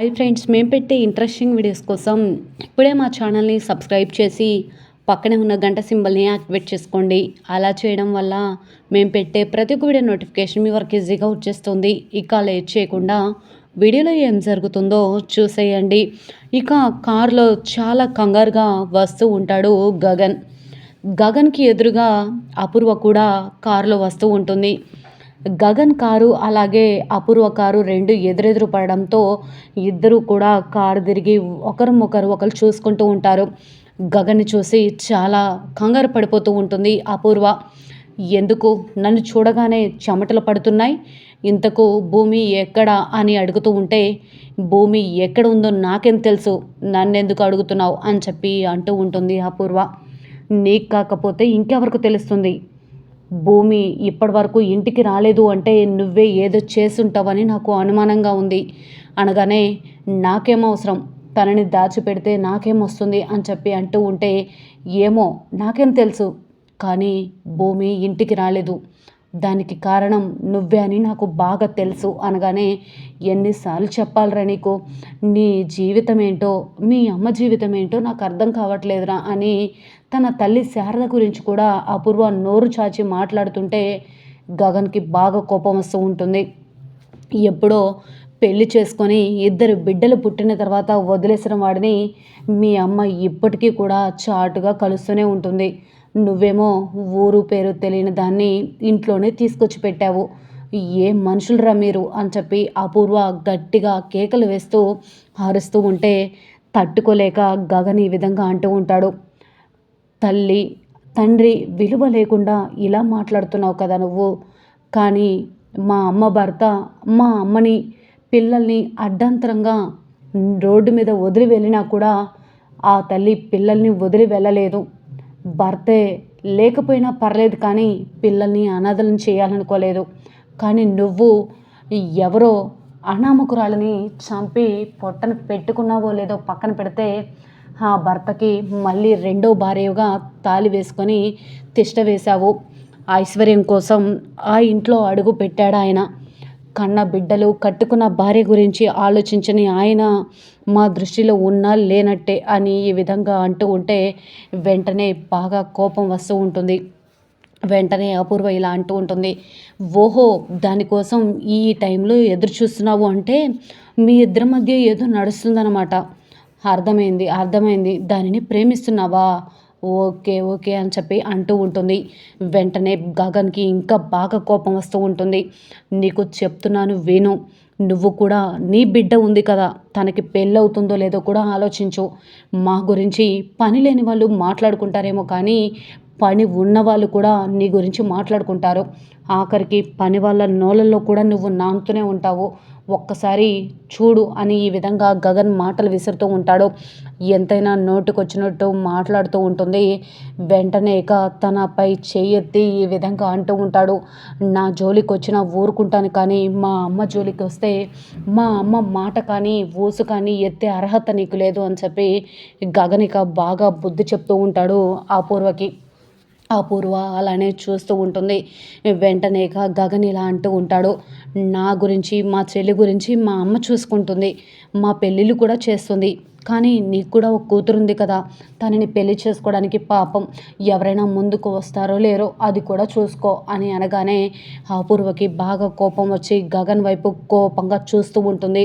Hi friends మేము పెట్టే interesting videos కోసం ఇప్పుడే మా ఛానల్ని సబ్స్క్రైబ్ చేసి పక్కనే ఉన్న గంట సింబల్ని యాక్టివేట్ చేసుకోండి. అలా చేయడం వల్ల మేము పెట్టే ప్రతి ఒక్క వీడియో నోటిఫికేషన్ మీ వరకు ఈజీగా వచ్చేస్తుంది ఇక లేట్ చేయకుండా వీడియోలో ఏం జరుగుతుందో చూసేయండి. ఇక కారులో చాలా కంగారుగా వస్తూ ఉంటాడు గగన్. గగన్కి ఎదురుగా అపూర్వ కూడా కారులో వస్తూ ఉంటుంది. గగన్ కారు అలాగే అపూర్వ కారు రెండు ఎదురెదురు పడడంతో ఇద్దరు కూడా కారు తిరిగి ఒకరు ఒకరు ఒకరు చూసుకుంటూ ఉంటారు. గగన్ని చూసి చాలా కంగారు పడిపోతూ ఉంటుంది అపూర్వ. ఎందుకు? నన్ను చూడగానే చెమటలు పడుతున్నాయి. ఇంతకు భూమి ఎక్కడ అని అడుగుతూ ఉంటే భూమి ఎక్కడ ఉందో నాకేం తెలుసు. నన్నెందుకు అడుగుతున్నావు అని చెప్పి అంటూ ఉంటుంది అపూర్వ. నీకు కాకపోతే ఇంకెవరికి తెలుస్తుంది. భూమి ఇప్పటి వరకు ఇంటికి రాలేదు అంటే నువ్వే ఏదో చేసుంటావని నాకు అనుమానంగా ఉంది. అనగానే నాకేం అవసరం? తనని దాచిపెడితే నాకేమొస్తుంది అని చెప్పి అంటూ ఉంటే ఏమో నాకేం తెలుసు? కానీ భూమి ఇంటికి రాలేదు. దానికి కారణం నువ్వే అని నాకు బాగా తెలుసు అనగానే ఎన్నిసార్లు చెప్పాలరా నీకు? నీ జీవితం ఏంటో మీ అమ్మ జీవితం ఏంటో నాకు అర్థం కావట్లేదురా అని తన తల్లి శారద గురించి కూడా అపూర్వ నోరు చాచి మాట్లాడుతుంటే గగన్కి బాగా కోపం వస్తూ ఉంటుంది. ఎప్పుడో పెళ్ళి చేసుకొని ఇద్దరు బిడ్డలు పుట్టిన తర్వాత వదిలేసిన వాడిని మీ అమ్మ ఇప్పటికీ కూడా చాటుగా కలుస్తూనే ఉంటుంది. నువ్వేమో ఊరు పేరు తెలియని దాన్ని ఇంట్లోనే తీసుకొచ్చి పెట్టావు. ఏ మనుషులరా మీరు? అని చెప్పి అపూర్వ గట్టిగా కేకలు వేస్తూ అరుస్తూ ఉంటే తట్టుకోలేక గగన్ ఈ విధంగా అంటూ ఉంటాడు. తల్లి తండ్రి విలువ లేకుండా ఇలా మాట్లాడుతున్నావు కదా నువ్వు. కానీ మా అమ్మ భర్త మా అమ్మని పిల్లల్ని అడ్డంతరంగా రోడ్డు మీద వదిలి వెళ్ళినా కూడా ఆ తల్లి పిల్లల్ని వదిలి వెళ్ళలేదు. భర్తే లేకపోయినా పర్లేదు కానీ పిల్లల్ని అనాథలను చేయాలనుకోలేదు. కానీ నువ్వు ఎవరో అనామకురాలని చంపి పొట్టను పెట్టుకున్నావో లేదో పక్కన పెడితే ఆ భర్తకి మళ్ళీ రెండో భార్యగా తాలి వేసుకొని తిష్ట వేశావు. ఐశ్వర్యం కోసం ఆ ఇంట్లో అడుగు పెట్టాడు ఆయన కన్న బిడ్డలు కట్టుకున్న భార్య గురించి ఆలోచించని ఆయన మా దృష్టిలో ఉన్నా లేనట్టే అని ఈ విధంగా అంటూ ఉంటే వెంటనే బాగా కోపం వస్తూ ఉంటుంది. వెంటనే అపూర్వ ఇలా అంటూ ఉంటుంది. ఓహో దానికోసం ఈ టైంలో ఎదురు చూస్తున్నావు అంటే మీ ఇద్దరి మధ్య ఏదో నడుస్తుందన్నమాట. అర్థమైంది అర్థమైంది. దానిని ప్రేమిస్తున్నావా? ఓకే ఓకే అని చెప్పి అంటూ ఉంటుంది. వెంటనే గగన్కి ఇంకా బాగా కోపం వస్తూ ఉంటుంది. నీకు చెప్తున్నాను వేణు నువ్వు కూడా నీ బిడ్డ ఉంది కదా. తనకి పెళ్ళవుతుందో లేదో కూడా ఆలోచించు. మా గురించి పని లేని వాళ్ళు మాట్లాడుకుంటారేమో కానీ పని ఉన్నవాళ్ళు కూడా నీ గురించి మాట్లాడుకుంటారు. ఆఖరికి పని వాళ్ళ నోళ్ళల్లో కూడా నువ్వు నాంతూనే ఉంటావు. ఒక్కసారి చూడు అని ఈ విధంగా గగన్ మాటలు విసురుతూ ఉంటాడు. ఎంతైనా నోటుకొచ్చినట్టు మాట్లాడుతూ ఉంటుంది. వెంటనే ఇక తనపై చెయ్యెత్తి ఈ విధంగా అంటూ ఉంటాడు. నా జోలికి వచ్చిన ఊరుకుంటాను కానీ మా అమ్మ జోలికి వస్తే మా అమ్మ మాట కానీ ఊసు కానీ ఎత్తే అర్హత నీకు లేదు అని చెప్పి గగన్ ఇక బాగా బుద్ధి చెప్తూ ఉంటాడు అపూర్వకి అపూర్వ అలానే చూస్తూ ఉంటుంది. వెంటనే గగన్ ఇలా అంటూ ఉంటాడు నా గురించి మా చెల్లి గురించి మా అమ్మ చూసుకుంటుంది మా పెళ్ళిళ్ళు కూడా చేస్తుంది. కానీ నీకు కూడా ఒక కూతురు ఉంది కదా తనని పెళ్ళి చేసుకోవడానికి పాపం ఎవరైనా ముందుకు వస్తారో లేరో అది కూడా చూసుకో అని అనగానే అపూర్వకి బాగా కోపం వచ్చి గగన్ వైపు కోపంగా చూస్తూ ఉంటుంది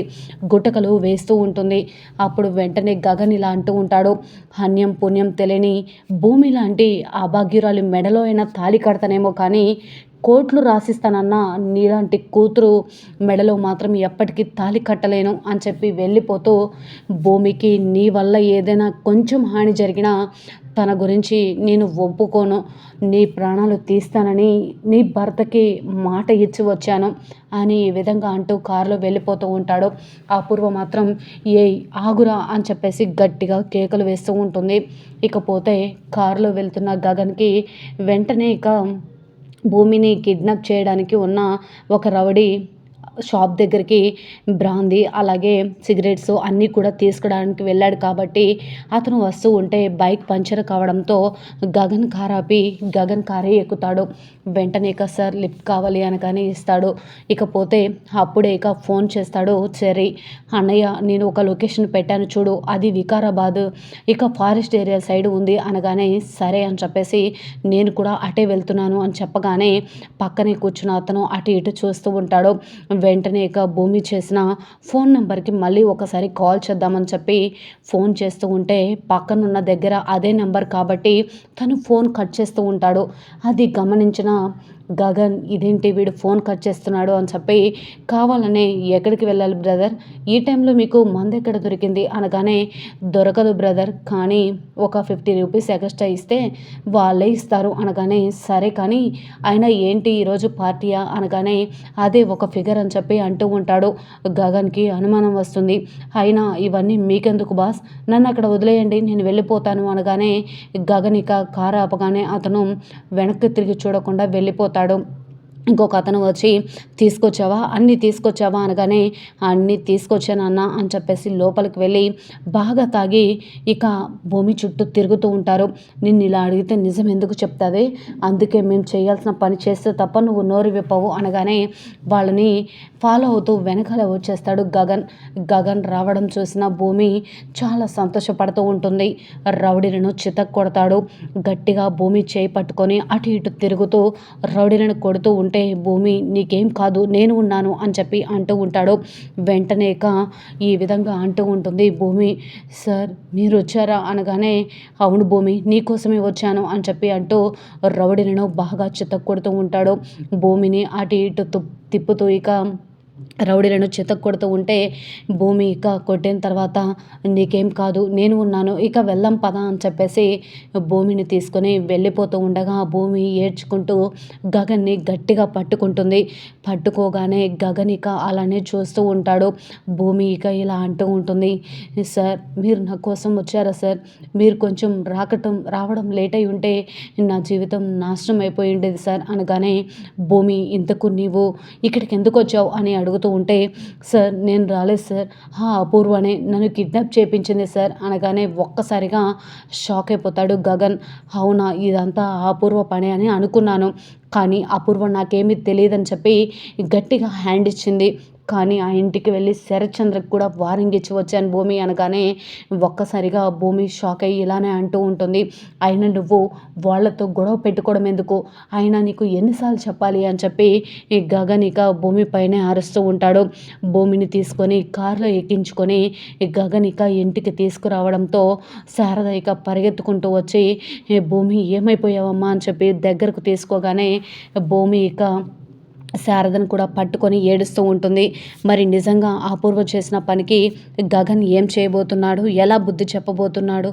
గుటకలు వేస్తూ ఉంటుంది. అప్పుడు వెంటనే గగన్ ఇలా అంటూ ఉంటాడు హన్యం పుణ్యం తెలియని భూమి లాంటి అభాగ్యురాలి మెడలో అయినా తాళి కడతానేమో కానీ కోట్లు రాసిస్తానన్నా నీలాంటి కూతురు మెడలో మాత్రం ఎప్పటికీ తాళి కట్టలేను అని చెప్పి వెళ్ళిపోతూ భూమికి నీ వల్ల ఏదైనా కొంచెం హాని జరిగినా తన గురించి నేను ఒప్పుకోను. నీ ప్రాణాలు తీస్తానని నీ భర్తకి మాట ఇచ్చి వచ్చాను అని ఈ విధంగా అంటూ కారులో వెళ్ళిపోతూ ఉంటాడు. అపూర్వ మాత్రం ఏ ఆగురా అని చెప్పేసి గట్టిగా కేకలు వేస్తూ ఉంటుంది. ఇకపోతే కారులో వెళ్తున్న గగన్కి వెంటనే ఇక భూమిని కిడ్నాప్ చేయడానికి ఉన్న ఒక రౌడీ షాప్ దగ్గరికి బ్రాందీ అలాగే సిగరెట్స్ అన్నీ కూడా తీసుకోవడానికి వెళ్ళాడు కాబట్టి అతను వస్తూ ఉంటే బైక్ పంచర్ కావడంతో గగన్ కార్ ఆపి గగన్ కారే ఎక్కుతాడు. వెంటనే ఇక సార్ లిఫ్ట్ కావాలి అనగానే ఇస్తాడు. ఇకపోతే అప్పుడే ఇక ఫోన్ చేస్తాడు చెర్రీ అన్నయ్య నేను ఒక లొకేషన్ పెట్టాను చూడు అది వికారాబాద్. ఇక ఫారెస్ట్ ఏరియా సైడ్ ఉంది అనగానే సరే అని చెప్పేసి నేను కూడా అటే వెళ్తున్నాను అని చెప్పగానే పక్కనే కూర్చున్న అతను అటు ఇటు చూస్తూ ఉంటాడు. వెంటనే ఇక భూమి చేసిన ఫోన్ నెంబర్కి మళ్ళీ ఒకసారి కాల్ చేద్దామని చెప్పి ఫోన్ చేస్తూ ఉంటే పక్కనున్న దగ్గర అదే నెంబర్ కాబట్టి తను ఫోన్ కట్ చేస్తూ ఉంటాడు. అది గమనించిన గగన్ ఇదేంటి వీడు ఫోన్ కట్ చేస్తున్నాడు అని చెప్పి కావాలనే ఎక్కడికి వెళ్ళాలి బ్రదర్? ఈ టైంలో మీకు మందు ఎక్కడ దొరికింది? అనగానే దొరకదు బ్రదర్ కానీ ఒక ఫిఫ్టీ రూపీస్ ఎక్స్ట్రా ఇస్తే వాళ్ళే ఇస్తారు అనగానే సరే కానీ అయినా ఏంటి ఈరోజు పార్టీయా? అనగానే అదే ఒక ఫిగర్ అని చెప్పి అంటూ ఉంటాడు. గగన్కి అనుమానం వస్తుంది. అయినా ఇవన్నీ మీకెందుకు బాస్? నన్ను అక్కడ వదిలేయండి నేను వెళ్ళిపోతాను అనగానే గగన్ ఇక కారు ఆపగానే అతను వెనక్కి తిరిగి చూడకుండా వెళ్ళిపోతాడు. తోడ్పడతాడు ఇంకొక అతను వచ్చి తీసుకొచ్చావా? అన్నీ తీసుకొచ్చావా? అనగానే అన్నీ తీసుకొచ్చానన్న అని చెప్పేసి లోపలికి వెళ్ళి బాగా తాగి ఇక భూమి చుట్టూ తిరుగుతూ ఉంటారు. నిన్ను ఇలా అడిగితే నిజం ఎందుకు చెప్తాది అందుకే మేము చేయాల్సిన పని చేస్తే తప్ప నువ్వు నోరు విప్పవు అనగానే వాళ్ళని ఫాలో అవుతూ వెనకాల వచ్చేస్తాడు గగన్. గగన్ రావడం చూసిన భూమి చాలా సంతోషపడుతూ ఉంటుంది. రౌడీలను చితక్ కొడతాడు గట్టిగా భూమి చేయి పట్టుకొని అటు ఇటు తిరుగుతూ రౌడీలను కొడుతూ ఉంటే భూమి నీకేం కాదు నేను ఉన్నాను అని చెప్పి అంటూ ఉంటాడు. వెంటనేక ఈ విధంగా అంటూ ఉంటుంది భూమి సార్ మీరు వచ్చారా? అనగానే అవును భూమి నీకోసమే వచ్చాను అని చెప్పి అంటూ రౌడీలను బాగా చితక్ కొడుతూ ఉంటాడు. భూమిని అటు ఇటు తుప్- తిప్పుతూ ఇక రౌడీలను చితక్కొడుతూ ఉంటే భూమి ఇక కొట్టిన తర్వాత నీకేం కాదు నేను ఉన్నాను ఇక వెళ్దాం పద అని చెప్పేసి భూమిని తీసుకొని వెళ్ళిపోతూ ఉండగా భూమి ఏడ్చుకుంటూ గగన్ని గట్టిగా పట్టుకుంటుంది. పట్టుకోగానే గగన్ ఇక అలానే చూస్తూ ఉంటాడు. భూమి ఇక ఇలా అంటూ ఉంటుంది సార్ మీరు నా కోసం వచ్చారా సార్? మీరు కొంచెం రాకటం రావడం లేట్ అయి ఉంటే నా జీవితం నాశనం అయిపోయి ఉండేది సార్ అనగానే భూమి ఇంతకు నీవు ఇక్కడికి ఎందుకు వచ్చావు? అని అడుగుతూ ఉంటే సార్ నేను రాలేదు సార్. హా అపూర్వనే నన్ను కిడ్నాప్ చేయించింది సార్. అనగానే ఒక్కసారిగా షాక్ అయిపోతాడు గగన్. అవునా ఇదంతా అపూర్వ పని అని అనుకున్నాను. కానీ అపూర్వ నాకేమీ తెలియదని చెప్పి గట్టిగా హ్యాండ్ ఇచ్చింది. కానీ ఆ ఇంటికి వెళ్ళి శరత్చంద్రకి కూడా వారింగ్ ఇచ్చి వచ్చాను భూమి అనగానే ఒక్కసారిగా భూమి షాక్ అయ్యి ఇలానే అంటూ ఉంటుంది. అయినా నువ్వు వాళ్ళతో గొడవ పెట్టుకోవడం ఎందుకు? అయినా నీకు ఎన్నిసార్లు చెప్పాలి అని చెప్పి ఈ గగన్ ఇక భూమి పైనే అరుస్తూ ఉంటాడు. భూమిని తీసుకొని కారులో ఎక్కించుకొని ఈ గగన్ ఇక ఇంటికి తీసుకురావడంతో శారద ఇక పరిగెత్తుకుంటూ వచ్చి భూమి ఏమైపోయావమ్మా? అని చెప్పి దగ్గరకు తీసుకోగానే భూమి ఇక శారదను కూడా పట్టుకొని ఏడుస్తూ ఉంటుంది. మరి నిజంగా అపూర్వ చేసిన పనికి గగన్ ఏం చేయబోతున్నాడు? ఎలా బుద్ధి చెప్పబోతున్నాడు?